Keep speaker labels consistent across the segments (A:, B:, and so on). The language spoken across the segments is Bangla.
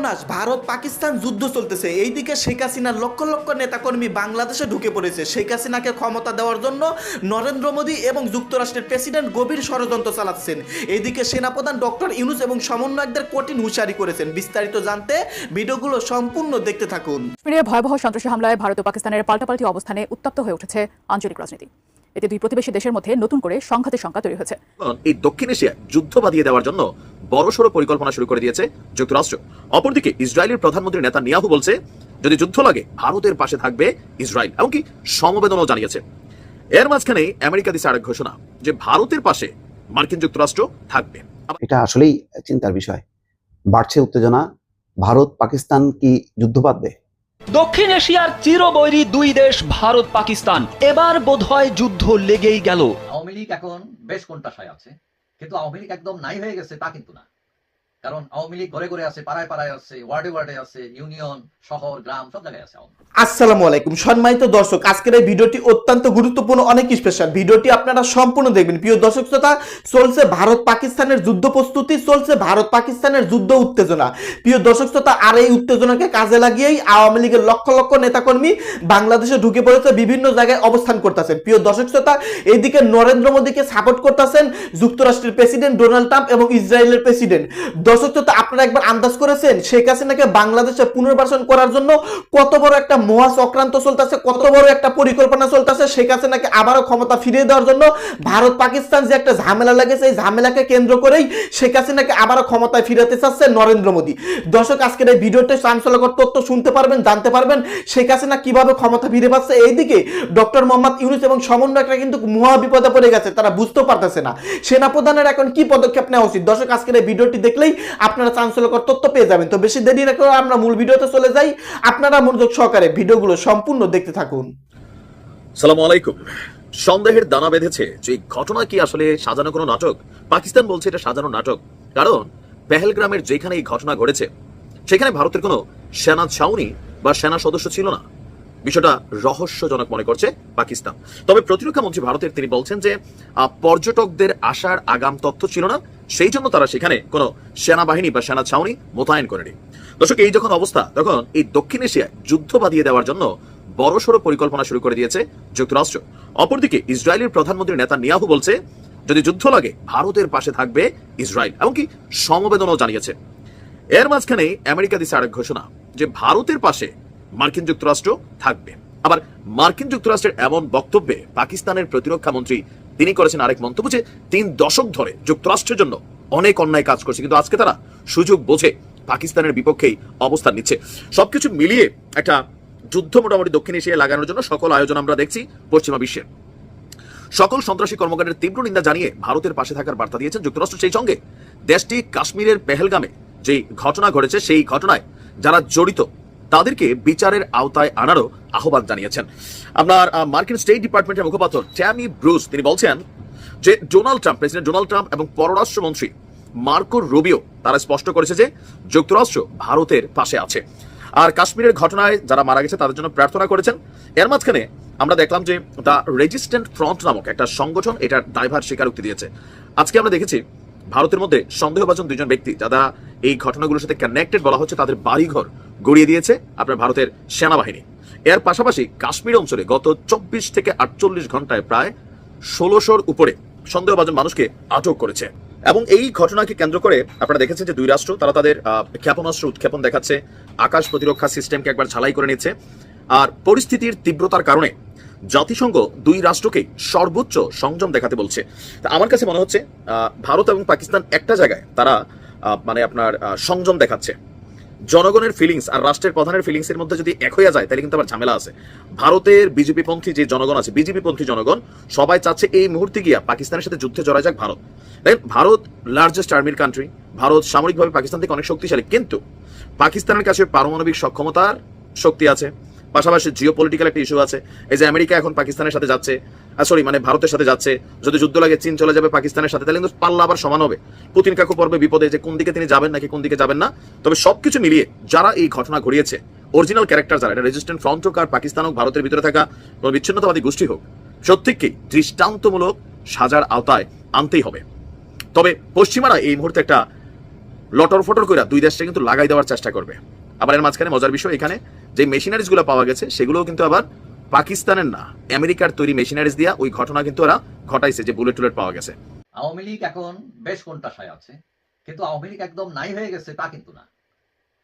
A: সর্বনাশ ভারত পাকিস্তান যুদ্ধ চলতেছে। এইদিকে শেখ হাসিনার লক্ষ লক্ষ নেতাকর্মী বাংলাদেশে ঢুকে পড়েছে। শেখ হাসিনাকে ক্ষমতা দেওয়ার জন্য নরেন্দ্র মোদী এবং যুক্তরাষ্ট্রের প্রেসিডেন্ট গভীর ষড়যন্ত্র চালাচ্ছেন। এইদিকে সেনাপ্রধান ডক্টর ইউনুস এবং সমন্বয়কদের কঠিন হুঁশিয়ারি করেছেন। বিস্তারিত জানতে ভিডিওগুলো সম্পূর্ণ দেখতে থাকুন।
B: ভয়াবহ সন্ত্রাসী হামলায় ভারত ও পাকিস্তানের পাল্টাপাল্টি অবস্থানে উত্তপ্ত হয়ে উঠেছে আঞ্চলিক রাজনীতি। এতে দুই প্রতিবেশী দেশের মধ্যে নতুন করে সংঘাতের সংখ্যা তৈরি হয়েছে।
C: এই দক্ষিণ এশিয়া যুদ্ধ বাঁধিয়ে দেওয়ার জন্য বড়সড় পরিকল্পনা শুরু করে দিয়েছে যুক্তরাষ্ট্র। অপরদিকে ইসরায়েলের প্রধানমন্ত্রী নেতা নিয়াহু বলছে যদি যুদ্ধ লাগে ভারতের পাশে থাকবে ইসরায়েল এমনকি সমবেদনাও জানিয়েছে। এর মাঝখানে আমেরিকা দিচ্ছে আরেক ঘোষণা যে ভারতের পাশে মার্কিন যুক্তরাষ্ট্র থাকবে।
D: এটা আসলেই চিন্তার বিষয়। বাড়ছে উত্তেজনা ভারত পাকিস্তান কি যুদ্ধ বাঁধবে?
E: দক্ষিণ এশিয়ার চিরবৈরী দুই দেশ ভারত পাকিস্তান এবার বোধহয় যুদ্ধ লেগেই গেল।
F: আওয়ামী লীগ এখন বেশ কোণঠাসায় আছে। কিন্তু আওয়ামী লীগ একদম নাই হয়ে গেছে তা কিন্তু না। কারণ আওয়ামী লীগ ঘরে ঘরে আছে, পাড়ায় পাড়ায় আছে, ওয়ার্ডে ওয়ার্ডে আছে, ইউনিয়ন, শহর, গ্রাম, সব জায়গায় আছে
A: আসসালামু আলাইকুম। সম্মানিত দর্শক, আজকের এই ভিডিওটি অত্যন্ত গুরুত্বপূর্ণ, অনেক স্পেশাল ভিডিওটি আপনারা সম্পূর্ণ দেখবেন। প্রিয় দর্শক শ্রোতা, চলছে ভারত পাকিস্তানের যুদ্ধ প্রস্তুতি, চলছে ভারত পাকিস্তানের যুদ্ধ উত্তেজনা। প্রিয় দর্শক শ্রোতা, আর এই উত্তেজনাকে কাজে লাগিয়েই আওয়ামী লীগের লক্ষ লক্ষ নেতাকর্মী বাংলাদেশে ঢুকে পড়েছে, বিভিন্ন জায়গায় অবস্থান করতেছেন। প্রিয় দর্শক শ্রোতা, এইদিকে নরেন্দ্র মোদীকে সাপোর্ট করতেছেন যুক্তরাষ্ট্রের প্রেসিডেন্ট ডোনাল্ড ট্রাম্প এবং ইসরায়েলের প্রেসিডেন্ট দর্শক শ্রোতা আপনারা একবার আন্দাজ করেছেন শেখ হাসিনাকে বাংলাদেশে পুনর্বাসন করার জন্য কত বড় একটা মহা চক্রান্ত চলতেছে, কত বড় একটা পরিকল্পনা চলতেছে শেখ হাসিনাকে আবারও ক্ষমতা ফিরিয়ে দেওয়ার জন্য? ভারত, পাকিস্তান যে একটা ঝামেলা লেগেছে, এই ঝামেলাকে কেন্দ্র করেই শেখ হাসিনাকে আবারও ক্ষমতায় ফিরাতে চাচ্ছে নরেন্দ্র মোদী। দর্শক, আজকের এই ভিডিওতে চাঞ্চল্যকর তথ্য শুনতে পারবেন, জানতে পারবেন শেখ হাসিনা কীভাবে ক্ষমতা ফিরে পাচ্ছে। এইদিকে ডক্টর মোহাম্মদ ইউনুস এবং সমন্বয়করা কিন্তু মহা বিপদে পড়ে গেছে, তারা বুঝতেও পারতেছে না। সেনাপ্রধানের এখন কি পদক্ষেপ নেওয়া উচিত? দর্শক, আজকের এই ভিডিওটি দেখলেই আপনারা চাঞ্চল্যকর তথ্য পেয়ে যাবেন। তো বেশি দেরি না করে আমরা মূল ভিডিওতে চলে যাই। আপনারা মনোযোগ সহকারে ভিডিওগুলো সম্পূর্ণ দেখতে থাকুন।
C: সালাম আলাইকুম। সন্দেহের দানা বেঁধেছে। যে ঘটনা কি আসলে সাজানো কোনো নাটক? পাকিস্তান বলছে এটা সাজানো নাটক। কারণ পেহেলগ্রামের যেখানে এই ঘটনা ঘটেছে, সেখানে ভারতের কোনো সেনা ছাউনি বা সেনা সদস্য ছিল না। বিষয়টা রহস্যজনক মনে করছে পাকিস্তান। তবে প্রতিরক্ষা মন্ত্রী ভারতের তিনি বলছেন যে পর্যটকদের আসার আগাম তথ্য ছিল না। সেই জন্য তারা সেখানে কোনো সেনাবাহিনী বা সেনা ছাউনি মোতায়েন করেনি। দর্শক, এই যখন অবস্থা, তখন এই দক্ষিণ এশিয়ায় যুদ্ধ বাঁধিয়ে দেওয়ার জন্য বড়সড় পরিকল্পনা শুরু করে দিয়েছে যুক্তরাষ্ট্র। অপরদিকে ইসরায়েলের প্রধানমন্ত্রী নেতা নিয়াহু বলছে, যদি যুদ্ধ লাগে, ভারতের পাশে থাকবে ইসরায়েল, এমনকি সমবেদনাও জানিয়েছে। এর মাঝখানে আমেরিকা দিচ্ছে আরেক ঘোষণা যে ভারতের পাশে মার্কিন যুক্তরাষ্ট্র থাকবে। আবার মার্কিন যুক্তরাষ্ট্রের এমন বক্তব্যে পাকিস্তানের প্রতিরক্ষা মন্ত্রী তিনি করেছেন আরেক মন্তব্য যে তিন দশক ধরে যুক্তরাষ্ট্রের জন্য অনেক অন্যায় কাজ করছে। কিন্তু আজকে তারা সুযোগ বোঝে, পাকিস্তানের বিপক্ষেই অবস্থান নিচ্ছে। সবকিছু মিলিয়ে একটা যুদ্ধ মোটামুটি দক্ষিণ এশিয়ায় লাগানোর জন্য সকল আয়োজন আমরা দেখছি পশ্চিমা বিশ্বের সকল সন্ত্রাসী কর্মকাণ্ডের তীব্র নিন্দা জানিয়ে ভারতের পাশে থাকার বার্তা দিয়েছেন যুক্তরাষ্ট্র। সেই সঙ্গে দেশটি কাশ্মীরের পেহেলগামে যে ঘটনা ঘটেছে, সেই ঘটনায় যারা জড়িত তাদেরকে বিচারের আওতায় আনারও আহ্বান জানিয়েছেন। আপনার মার্কিন স্টেট ডিপার্টমেন্টের মুখপাত্র ট্যামি ব্রুস, তিনি বলছেন যে Donald Trump, president Donald Trump এবং পররাষ্ট্রমন্ত্রী মার্কো রুবিও, তারা স্পষ্ট করেছে যে যুক্তরাষ্ট্র ভারতের পাশে আছে। আর কাশ্মীরের ঘটনায় যারা মারা গেছে, তাদের জন্য প্রার্থনা করেছেন। এর মাঝখানে আমরা দেখলাম যে দ্য রেজিস্ট্যান্ট ফ্রন্ট নামক একটা সংগঠন এটার দায়ভার স্বীকারোক্তি দিয়েছে। আজকে আমরা দেখেছি ভারতের মধ্যে সন্দেহভাজন দুজন ব্যক্তি, যারা এই ঘটনাগুলোর সাথে কানেক্টেড বলা হচ্ছে, তাদের বাড়িঘর গড়িয়ে দিয়েছে আপনার ভারতের সেনাবাহিনী। এর পাশাপাশি কাশ্মীর অঞ্চলে গত চব্বিশ থেকে আটচল্লিশ ঘন্টায় প্রায় ষোলোশোর উপরে সন্দেহভাজন মানুষকে আটক করেছে। এবং এই ঘটনাকে কেন্দ্র করে আপনারা দেখেছেন যে দুই রাষ্ট্র, তারা তাদের ক্ষেপণাস্ত্র উৎক্ষেপণ দেখাচ্ছে, আকাশ প্রতিরক্ষা সিস্টেমকে একবার ঝালাই করে নিচ্ছে। আর পরিস্থিতির তীব্রতার কারণে জাতিসংঘ দুই রাষ্ট্রকে সর্বোচ্চ সংযম দেখাতে বলছে। তা আমার কাছে মনে হচ্ছে ভারত এবং পাকিস্তান একটা জায়গায় তারা মানে আপনার সংযম দেখাচ্ছে। জনগণের ফিলিংস আর রাষ্ট্রের প্রধানের ফিলিংস এর মধ্যে যদি এক হয়ে যায়, তাহলে কিন্তু আবার ঝামেলা আছে। ভারতের বিজেপি পন্থী যে জনগণ আছে বিজেপি পন্থী জনগণ, সবাই চাচ্ছে এই মুহূর্তে গিয়া পাকিস্তানের সাথে যুদ্ধে জড়ায় যাক ভারত। দেখেন ভারত লার্জেস্ট আর্মির কান্ট্রি ভারত সামরিকভাবে পাকিস্তান থেকে অনেক শক্তিশালী, কিন্তু পাকিস্তানের কাছে পারমাণবিক সক্ষমতার শক্তি আছে, পাশাপাশি জিও পলিটিক্যাল একটা ইস্যু আছে। এই যে আমেরিকা এখন পাকিস্তানের সাথে যাচ্ছে সরি মানে ভারতের সাথে যাচ্ছে। যদি যুদ্ধ লাগে, চীন চলে যাবে, পাকিস্তানের সাথে, তাহলে কিন্তু পাল্লা আবার সমান হবে। পুতিন কাকু পড়বে বিপদে যে কোন দিকে তিনি যাবেন নাকি কোন দিকে যাবেন না, তবে সবকিছু মিলিয়ে যারা এই ঘটনা ঘটিয়েছে অরিজিনাল ক্যারেক্টার যারা, এটা রেজিস্ট্যান্ট ফ্রন্ট হোক আর পাকিস্তান হোক, ভারতের ভিতরে থাকা কোনো বিচ্ছিন্নতাবাদী গোষ্ঠী হোক প্রত্যেককেই দৃষ্টান্তমূলক সাজার আওতায় আনতেই হবে। তবে পশ্চিমারা এই মুহূর্তে একটা লটর ফটর করে দুই দেশটা কিন্তু লাগাই দেওয়ার চেষ্টা করবে। আবার এর মাঝখানে মজার বিষয় এখানে, যে মেশিনারিজগুলো পাওয়া গেছে, সেগুলোও কিন্তু আবার পাকিস্তানের না, আমেরিকার তৈরি মেশিনারিজ দিয়া ওই ঘটনা কিন্তু ওরা ঘটাইছে যে বুলেট টুলেট পাওয়া গেছে।
F: আওয়ামী লীগ এখন বেশ কোনটাশায় আছে, কিন্তু আওয়ামী লীগ একদম নাই হয়ে গেছে তা কিন্তু না।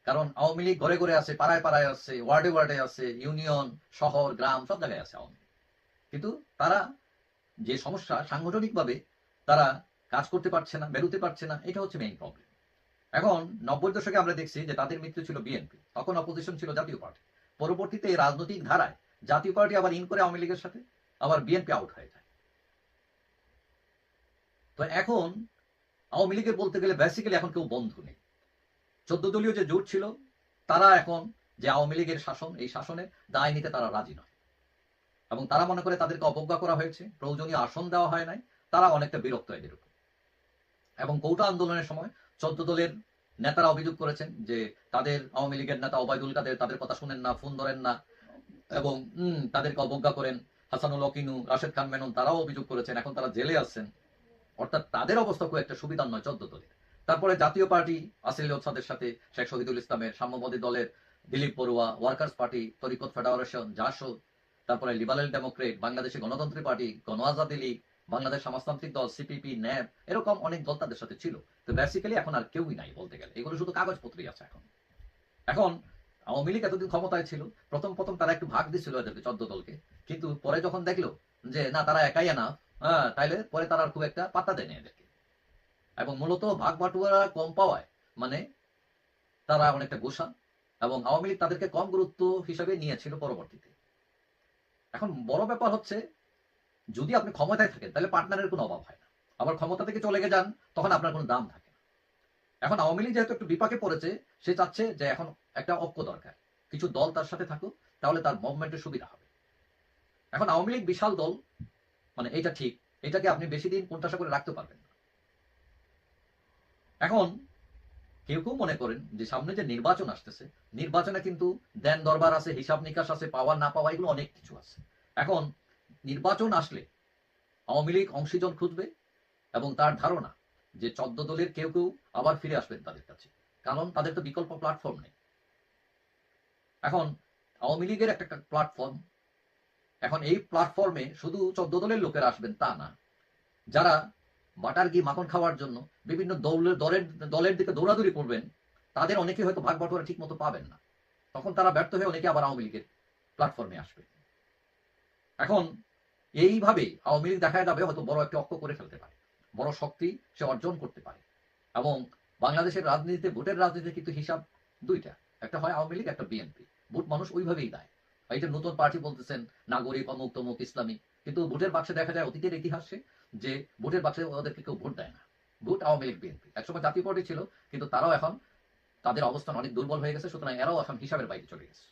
F: কারণ আওয়ামী লীগ ঘরে ঘরে আছে, পাড়ায় পাড়ায় আছে, ওয়ার্ডে ওয়ার্ডে আছে, ইউনিয়ন, শহর, গ্রাম, সব জায়গায় আছে আওয়ামী। কিন্তু তারা যে সমস্যা সাংগঠনিকভাবে তারা কাজ করতে পারছে না, বেরোতে পারছে না, এটা হচ্ছে মেইন প্রবলেম এখন নব্বই দশকে আমরা দেখছি যে তাদের মৃত্যু ছিল বিএনপি তখন অপোজিশন ছিল জাতীয় পার্টি। পরবর্তীতে এই রাজনৈতিক ধারায় জাতীয় পার্টি আবার ইন করে আওয়ামী লীগের সাথে, আবার বিএনপি আউট হয়ে যায়। তো এখন আওয়ামী লীগের বলতে গেলে বেসিক্যালি এখন কেউ বন্ধু নেই। চোদ্দ দলীয় যে জোট ছিল, তারা এখন যে আওয়ামী লীগের শাসন, এই শাসনের দায় নিতে তারা রাজি নয়। এবং তারা মনে করে তাদেরকে অবজ্ঞা করা হয়েছে, প্রয়োজনীয় আসন দেওয়া হয় নাই, তারা অনেকটা বিরক্ত এদের উপর। এবং কৌটা আন্দোলনের সময় চোদ্দ দলের নেতারা অভিযোগ করেছেন যে তাদের আওয়ামী লীগের নেতা ওবায়দুল কাদের, তাদের কথা শুনেন না, ফোন ধরেন না এবং তাদেরকে অবজ্ঞা করেন হাসানুল হকিনু রাশেদ খান মেনন, তারাও অভিযোগ করেছেন, এখন তারা জেলে আছেন। অর্থাৎ তাদের অবস্থা খুব একটা সুবিধা নয়, চোদ্দ দলের তারপরে জাতীয় পার্টি, আসিল ওসাদের সাথে শেখ শহীদুল ইসলামের সাম্যবাদী দলের Dilip Barua, workers party, Tariqat federation, JASAD, তারপরে লিবারেল ডেমোক্রেট, বাংলাদেশে গণতন্ত্রী পার্টি গণ আজাদি লীগ, বাংলাদেশ সমাজতান্ত্রিক দল, সিপিপি, ন্যাব, এরকম অনেক দল তাদের সাথে ছিল। তো বেসিক্যালি এখন আর কেউই নাই বলতে গেলে। এগুলো শুধু কাগজপত্রই আছে এখন। এখন আওয়ামী লীগ এতদিন ক্ষমতায় ছিল, প্রথম প্রথম তারা একটু ভাগ দিছিল এদেরকে, চোদ্দ দলকে। কিন্তু পরে যখন দেখল যে, না, তারা একাই না হ্যাঁ তাইলে পরে তারা খুব একটা পাত্তা দেয়নি এদেরকে। এবং মূলত ভাগ বাটুয়ারা কম পাওয়ায় মানে তারা অনেকটা গোসা এবং আওয়ামী লীগ তাদেরকে কম গুরুত্ব হিসাবে নিয়েছিল পরবর্তীতে। এখন বড় ব্যাপার হচ্ছে, যদি আপনি ক্ষমতায় থাকেন, তাহলে পার্টনারের কোনো অভাব হয় না। আবার ক্ষমতা থেকে চলে গে যান, তখন আপনার কোনো দাম থাকে না। এখন আওয়ামী লীগ যেহেতু একটু বিপাকে পড়েছে, সে চাচ্ছে যে এখন একটা ঐক্য দরকার। কিছু দল তার সাথে থাকুক, তাহলে তার মুভমেন্টের সুবিধা হবে। এখন আওয়ামী লীগ বিশাল দল মানে এটা ঠিক, এটাকে আপনি বেশি দিন কোনটাশা করে রাখতে পারবেন না। এখন কেউ কেউ মনে করেন যে সামনে যে নির্বাচন আসতেছে, নির্বাচনে কিন্তু দেন দরবার আছে, হিসাব নিকাশ আছে পাওয়া না পাওয়া, এগুলো অনেক কিছু আছে। এখন নির্বাচন আসলে আওয়ামী লীগ অংশীজন খুঁজবে এবং তার ধারণা যে চোদ্দ দলের কেউ কেউ আবার ফিরে আসবেন তাদের কাছে। কারণ তাদের তো বিকল্প প্ল্যাটফর্ম নেই। এখন আওয়ামী লীগের একটা প্ল্যাটফর্ম এখন এই প্ল্যাটফর্মে শুধু চোদ্দ দলের লোকেরা আসবেন, তা না। যারা বাটার ঘি মাখন খাওয়ার জন্য বিভিন্ন দলের দলের দলের দিকে দৌড়াদৌড়ি করবেন, তাদের অনেকে হয়তো ভাগ বাটোয়ারা ঠিক মতো পাবেন না। তখন তারা ব্যর্থ হয়ে অনেকে আবার আওয়ামী লীগের প্ল্যাটফর্মে আসবে। এখন এইভাবে আওয়ামী লীগ দেখা যাবে হয়তো বড় একটা অক্ষ করে ফেলতে পারে, বড় শক্তি সে অর্জন করতে পারে। এবং বাংলাদেশের রাজনীতিতে, ভোটের রাজনীতিতে কিন্তু হিসাব দুইটা। একটা হয় আওয়ামী লীগ, একটা বিএনপি। ভোট মানুষ ওইভাবেই দেয়। এইটা নতুন পার্টি বলতেছেন, নাগরিক, অমুক তমুক, ইসলামী, কিন্তু ভোটের বাক্সে দেখা যায় অতীতের ইতিহাসে যে ভোটের বাক্সে ওদেরকে কেউ ভোট দেয় না। Vote Awami League, BNP. একসময় জাতীয় পার্টি ছিল, কিন্তু তারাও এখন তাদের অবস্থান অনেক দুর্বল হয়ে গেছে, সুতরাং এরাও এখন হিসাবের বাইরে চলে গেছে।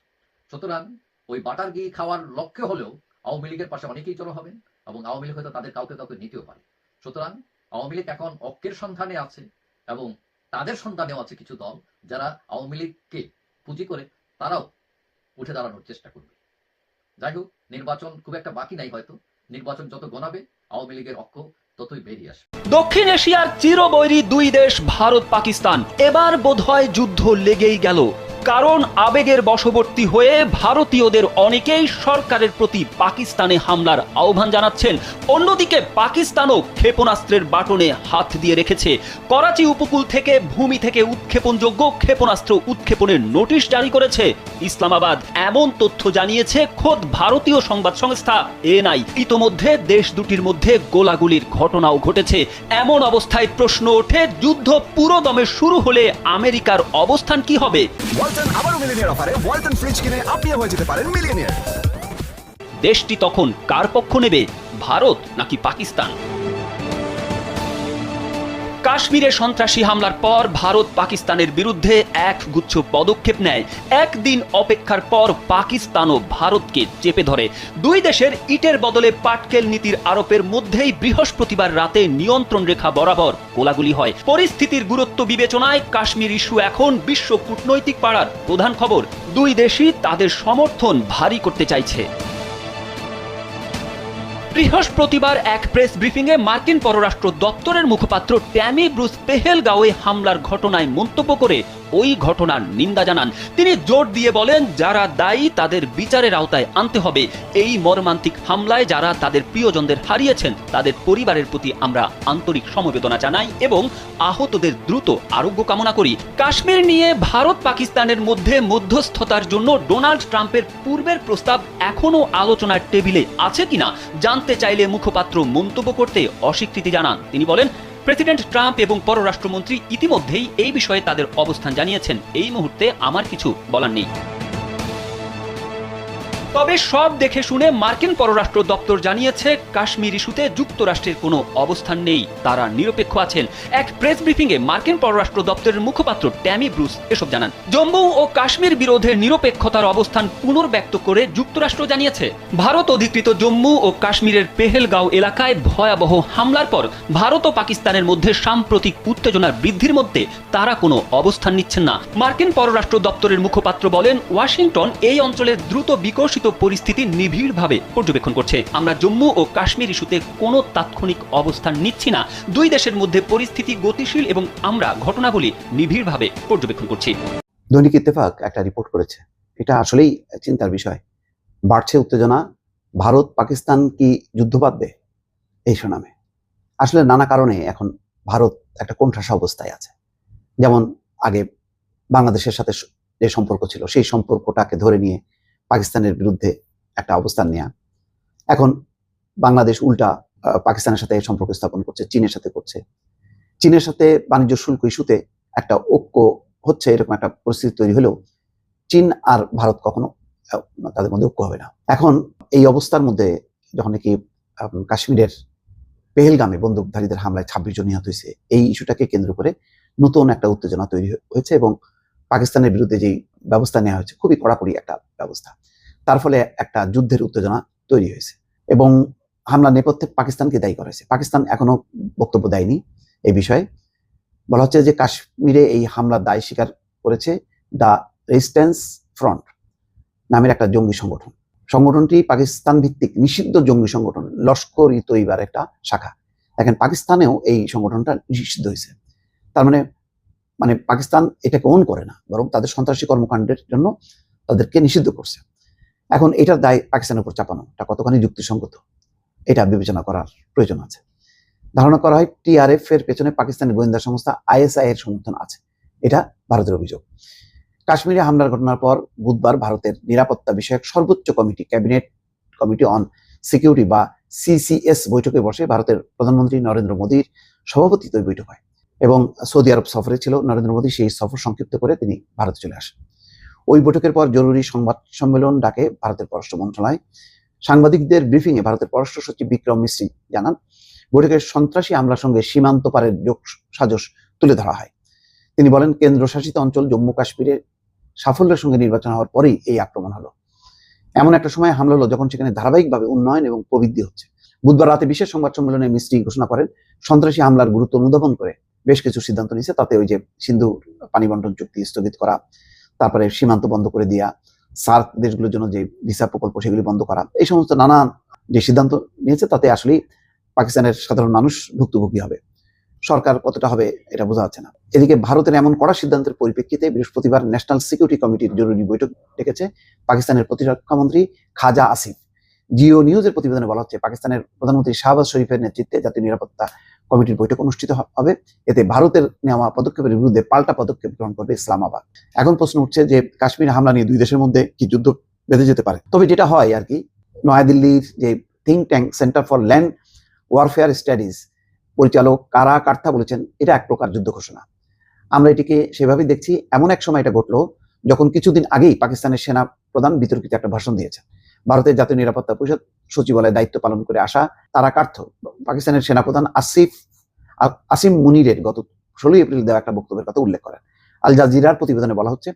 F: সুতরাং ওই বাটার ঘি খাওয়ার লক্ষ্যে হলেও আওয়ামী লীগের পাশে অনেকেই জড়ো হবেন এবং আওয়ামী লীগ হয়তো তাদের কাউকে কাউকে নিতেও পারে। সুতরাং আওয়ামী লীগ এখন ঐক্যের সন্ধানে আছে এবং তাদের সন্ধানেও আছে কিছু দল যারা আওয়ামী লীগকে পুঁজি করে তারাও উঠে দাঁড়ানোর চেষ্টা করবে। যাই হোক, নির্বাচন খুব একটা বাকি নাই হয়তো। নির্বাচন যত গণাবে, আওয়ামী লীগের অক্ষ ততই বেরিয়ে আসবে।
E: দক্ষিণ এশিয়ার চিরবৈরী দুই দেশ, ভারত, পাকিস্তান। এবার বোধহয় যুদ্ধ লেগেই গেল। কারণ আবেগের বশবর্তী হয়ে ভারতীয়দের অনেকেই সরকারের প্রতি পাকিস্তানে হামলার আহ্বান জানাচ্ছেন। অন্যদিকে পাকিস্তানও ক্ষেপণাস্ত্রের বাটনে হাত দিয়ে রেখেছে। করাচি উপকূল থেকে ভূমি থেকে উৎক্ষেপণযোগ্য ক্ষেপণাস্ত্র উৎক্ষেপণের নোটিশ জারি করেছে ইসলামাবাদ। এমন তথ্য জানিয়েছে খোদ ভারতীয় সংবাদ সংস্থা এনআই ইতোমধ্যে দেশ দুটির মধ্যে গোলাগুলির ঘটনাও ঘটেছে। এমন অবস্থায় প্রশ্ন ওঠে, যুদ্ধ পুরোদমে শুরু হলে আমেরিকার অবস্থান কি হবে?
G: ওয়ালটন আবারও মিলিনিয়ার অফারে ওয়ালটন ফ্রিজ কিনে আপনিও হয়ে যেতে পারেন মিলিনিয়ার।
E: দেশটি তখন কার পক্ষ নেবে? ভারত নাকি পাকিস্তান? কাশ্মীরে সন্ত্রাসী হামলার পর ভারত পাকিস্তানের বিরুদ্ধে এক গুচ্ছ পদক্ষেপ নেয়। একদিন অপেক্ষার পর পাকিস্তানও ভারতকে চেপে ধরে। দুই দেশের ইটের বদলে পাটকেল নীতির আরোপের মধ্যেই বৃহস্পতিবার রাতে নিয়ন্ত্রণ রেখা বরাবর গোলাগুলি হয়। পরিস্থিতির গুরুত্ব বিবেচনায় কাশ্মীর ইস্যু এখন বিশ্ব কূটনৈতিক পাড়ার প্রধান খবর। দুই দেশই তাদের সমর্থন ভারী করতে চাইছে। বৃহস্পতিবার এক প্রেস ব্রিফিংয়ে মার্কিন পররাষ্ট্র দপ্তরের মুখপাত্র ট্যামি ব্রুস পেহেলগাঁওয়ে হামলার ঘটনায় মন্তব্য করে ওই ঘটনার নিন্দা জানান। তিনি জোর দিয়ে বলেন, যারা দায়ী তাদের বিচারের আওতায় আনতে হবে। এই মর্মান্তিক হামলায় যারা তাদের প্রিয়জনদের হারিয়েছেন, তাদের পরিবারের প্রতি আমরা আন্তরিক সমবেদনা জানাই এবং আহতদের দ্রুত আরোগ্য কামনা করি। কাশ্মীর নিয়ে ভারত পাকিস্তানের মধ্যে মধ্যস্থতার জন্য ডোনাল্ড ট্রাম্পের পূর্বের প্রস্তাব এখনও আলোচনার টেবিলে আছে কিনা জানতে চাইলে মুখপাত্র মন্তব্য করতে অস্বীকৃতি জানান। তিনি বলেন প্রেসিডেন্ট ট্রাম্প এবং পররাষ্ট্রমন্ত্রী ইতিমধ্যেই এই বিষয়ে তাদের অবস্থান জানিয়েছেন। এই মুহূর্তে আমার কিছু বলার নেই। তবে সব দেখে শুনে মার্কিন পররাষ্ট্র দপ্তর জানিয়েছে, কাশ্মীর ইস্যুতে যুক্তরাষ্ট্রের কোনো অবস্থান নেই। তারা নিরপেক্ষ আছেন। এক প্রেস ব্রিফিংয়ে মার্কিন পররাষ্ট্র দপ্তরের মুখপাত্র ট্যামি ব্রুস এসব জানান। জম্মু ও কাশ্মীর বিরোধে নিরপেক্ষতার অবস্থান পুনর্ব্যক্ত করে যুক্তরাষ্ট্র জানিয়েছে। ভারত অধিকৃত জম্মু ও কাশ্মীরের পেহেলগাঁও এলাকায় ভয়াবহ হামলার পর ভারত ও পাকিস্তানের মধ্যে সাম্প্রতিক উত্তেজনার বৃদ্ধির মধ্যে তারা কোনো অবস্থান নিচ্ছেন না। মার্কিন পররাষ্ট্র দপ্তরের মুখপাত্র বলেন, ওয়াশিংটন এই অঞ্চলের দ্রুত বিকশিত পরিস্থিতি নিবিড়ভাবে পর্যবেক্ষণ করছে। আমরা জম্মু ও কাশ্মীর ইস্যুতে কোনো তাৎক্ষণিক অবস্থান নিচ্ছি না। দুই দেশের মধ্যে পরিস্থিতি গতিশীল এবং আমরা ঘটনাগুলি নিবিড়ভাবে পর্যবেক্ষণ করছি।
D: দৈনিক ইত্তেফাক একটা রিপোর্ট করেছে। এটা আসলেই চিন্তার বিষয়। বাড়ছে উত্তেজনা। ভারত, পাকিস্তান কি যুদ্ধ বাঁধবে? এই সুনামে। আসলে নানা কারণে এখন ভারত একটা কোণঠাসা অবস্থায় আছে। যেমন আগে বাংলাদেশের সাথে যে সম্পর্ক ছিল, সেই সম্পর্কটাকে ধরে নিয়ে পাকিস্তানের বিরুদ্ধে একটা অবস্থান নেয়া। এখন বাংলাদেশ উল্টা পাকিস্তানের সাথে সম্পর্ক স্থাপন করছে, চীনের সাথে করছে। চীনের সাথে বাণিজ্য শুল্ক ইস্যুতে একটা ঐক্য হচ্ছে, এরকম একটা পরিস্থিতি তৈরি হলেও চীন আর ভারত কখনো তাদের মধ্যে ঐক্য হবে না। এখন এই অবস্থার মধ্যে যখন নাকি কাশ্মীরের পেহেলগামে বন্দুকধারীদের হামলায় ছাব্বিশ জন নিহত হয়েছে, এই ইস্যুটাকে কেন্দ্র করে নতুন একটা উত্তেজনা তৈরি হয়ে- হয়েছে এবং পাকিস্তানের বিরুদ্ধে যেই ব্যবস্থা নেওয়া হয়েছে, খুবই কড়াকড়ি একটা ব্যবস্থা। তার ফলে একটা যুদ্ধের উত্তেজনা তৈরি হয়েছে এবং হামলা নেপথ্যে পাকিস্তানকে দায়ী করা হয়েছে। পাকিস্তান এখনও বক্তব্য দেয়নি এই বিষয়ে। বলা হচ্ছে যে কাশ্মীরে এই হামলার দায় স্বীকার করেছে দ্য রেজিস্ট্যান্স ফ্রন্ট নামের একটা জঙ্গি সংগঠন। সংগঠনটি পাকিস্তান ভিত্তিক নিষিদ্ধ জঙ্গি সংগঠন, লস্কর ই তৈবার একটা শাখা। দেখেন, পাকিস্তানেও এই সংগঠনটা নিষিদ্ধ হয়েছে। তার মানে মানে পাকিস্তান এটাকে ওন করে না, বরং তাদের সন্ত্রাসী কর্মকাণ্ডের জন্য তাদেরকে নিষিদ্ধ করছে। এখন এটার দায় পাকিস্তানের উপর চাপানো, এটা কতখানি যুক্তিসঙ্গত, এটা বিবেচনা করার প্রয়োজন আছে। ধারণা করা হয় টিআরএফ এর পেছনে পাকিস্তানের গোয়েন্দা সংস্থা আইএসআই এর সমর্থন আছে, এটা ভারতের অভিযোগ। কাশ্মীরে হামলার ঘটনার পর বুধবার ভারতের নিরাপত্তা বিষয়ক সর্বোচ্চ committee, cabinet committee on security বা সিসিএস বৈঠকে বসে ভারতের প্রধানমন্ত্রী নরেন্দ্র মোদীর সভাপতিত্বে বৈঠক হয় এবং সৌদি আরব সফরে ছিল নরেন্দ্র মোদী, সেই সফর সংক্ষিপ্ত করে তিনি ভারতে চলে আসেন। ওই বৈঠকের পর জরুরি সংবাদ সম্মেলন ডাকে ভারতের পররাষ্ট্র মন্ত্রণালয়। সাংবাদিকদের ব্রিফিংয়ে ভারতের পররাষ্ট্র সচিব বিক্রম মিশ্রি জানান বৈঠকে সন্ত্রাসী হামলার সঙ্গে সীমান্ত পারের যোগ সাজস তুলে ধরা হয়। তিনি বলেন, কেন্দ্রশাসিত অঞ্চল জম্মু কাশ্মীরের সাফল্যের সঙ্গে নির্বাচন হওয়ার পরেই এই আক্রমণ হলো। এমন একটা সময় হামলা হলো যখন সেখানে ধারাবাহিকভাবে উন্নয়ন এবং প্রবৃদ্ধি হচ্ছে। বুধবার রাতে বিশেষ সংবাদ সম্মেলনে মিস্ত্রি ঘোষণা করেন, সন্ত্রাসী হামলার গুরুত্ব অনুধাবন করে বেশ কিছু সিদ্ধান্ত নিয়েছে, তাতে ওই যে সিন্ধু পানি বন্টন চুক্তি স্থগিত করা তারপরে সীমান্ত বন্ধ করে দেওয়া সার্ক দেশগুলোর জন্য যে ভিসা প্রকল্প সেগুলি বন্ধ করা, এই সমস্ত নানান যে সিদ্ধান্ত নিয়েছে, তাতে আসলেই পাকিস্তানের সাধারণ মানুষ ভুক্তভোগী হবে। সরকার কতটা হবে এটা বোঝা যাচ্ছে না। এদিকে ভারতের এমন কড়া সিদ্ধান্তের পরিপ্রেক্ষিতে বৃহস্পতিবার ন্যাশনাল সিকিউরিটি কমিটির জরুরি বৈঠক ডেকেছে পাকিস্তানের প্রতিরক্ষা মন্ত্রী খাজা আসিফ। জিও নিউজের প্রতিবেদনে বলা হচ্ছে, পাকিস্তানের প্রধানমন্ত্রী শাহবাজ শরীফের নেতৃত্বে জাতীয় নিরাপত্তা কমিটির বৈঠক অনুষ্ঠিত হবে। এতে ভারতের নেওয়া পদক্ষেপের বিরুদ্ধে পাল্টা পদক্ষেপ গ্রহণ করবে ইসলামাবাদ। এখন প্রশ্ন উঠছে যে, কাশ্মীর হামলা নিয়ে দুই দেশের মধ্যে কি যুদ্ধ বেঁধে যেতে পারে? তবে যেটা হয় আর কি, নয়াদিল্লির যে think tank centre for land warfare studies পরিচালক কারা কার্থা বলেছেন, এটা এক প্রকার যুদ্ধ ঘোষণা। আমরা এটিকে সেভাবেই দেখছি। এমন এক সময় এটা ঘটলো যখন কিছুদিন আগেই পাকিস্তানের সেনা প্রধান বিতর্কিত একটা ভাষণ দিয়েছেন। ভারতের জাতীয় নিরাপত্তা পরিষদ সচিবালয়ে দায়িত্ব পালন করে আসা তারা কার্থ পাকিস্তানের সেনাপ্রধান আসিফ আসিম মুনিরের গত ষোলোই এপ্রিল দেওয়া একটা বক্তব্যের কথা উল্লেখ করেন। আল জাজিরার প্রতিবেদনে বলা হচ্ছে,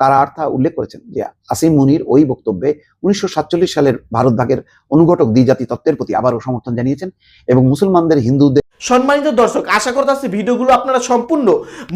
D: কারা আর্থা উল্লেখ করেছেন যে আসিম মুনির ওই বক্তব্যে উনিশশো সাতচল্লিশ সালের ভারত ভাগের অনুঘটক দ্বিজাতি তত্ত্বের প্রতি আবারও সমর্থন জানিয়েছেন এবং মুসলমানদের হিন্দুদের
A: সম্মানিত দর্শক, আশা করতেছি ভিডিওগুলো আপনারা সম্পূর্ণ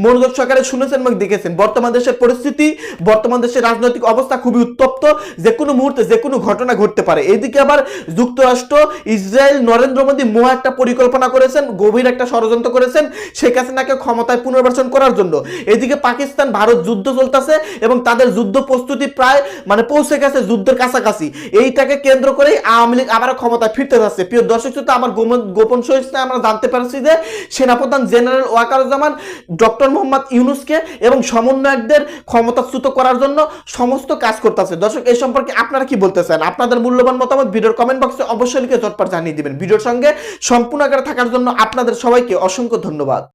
A: মনোযোগ সহকারে শুনেছেন এবং দেখেছেন। বর্তমান দেশের পরিস্থিতি, বর্তমান দেশের রাজনৈতিক অবস্থা খুবই উত্তপ্ত, যে কোনো মুহূর্তে যে কোনো ঘটনা ঘটতে পারে। এদিকে আবার যুক্তরাষ্ট্র, ইসরায়েল, নরেন্দ্র মোদী মহা একটা পরিকল্পনা করেছেন, গভীর একটা ষড়যন্ত্র করেছেন, শেখ হাসিনাকে ক্ষমতায় পুনর্বাসন করার জন্য। এদিকে পাকিস্তান, ভারত যুদ্ধ চলতেছে এবং তাদের যুদ্ধ প্রস্তুতি প্রায় মানে পৌঁছে গেছে যুদ্ধের কাছাকাছি। এইটাকে কেন্দ্র করেই আওয়ামী লীগ আবার ক্ষমতায় ফিরতে যাচ্ছে। প্রিয় দর্শক শ্রোতা, আমার গোপন সহিষ্ণুতা আমরা জানতে পারছি যে সেনাপ্রধান জেনারেল ওয়াকারুজ্জামান, ডক্টর মোহাম্মদ ইউনুসকে এবং সমন্বয়কদের ক্ষমতাচ্যুত করার জন্য সমস্ত কাজ করতেছে। দর্শক, এই সম্পর্কে আপনারা কি বলতে চান আপনাদের মূল্যবান মতামত ভিডিওর কমেন্ট বক্সে অবশ্যই লিখে চটপট জানিয়ে দিবেন। ভিডিওর সঙ্গে সম্পূর্ণ আকারে থাকার জন্য আপনাদের সবাইকে অসংখ্য ধন্যবাদ।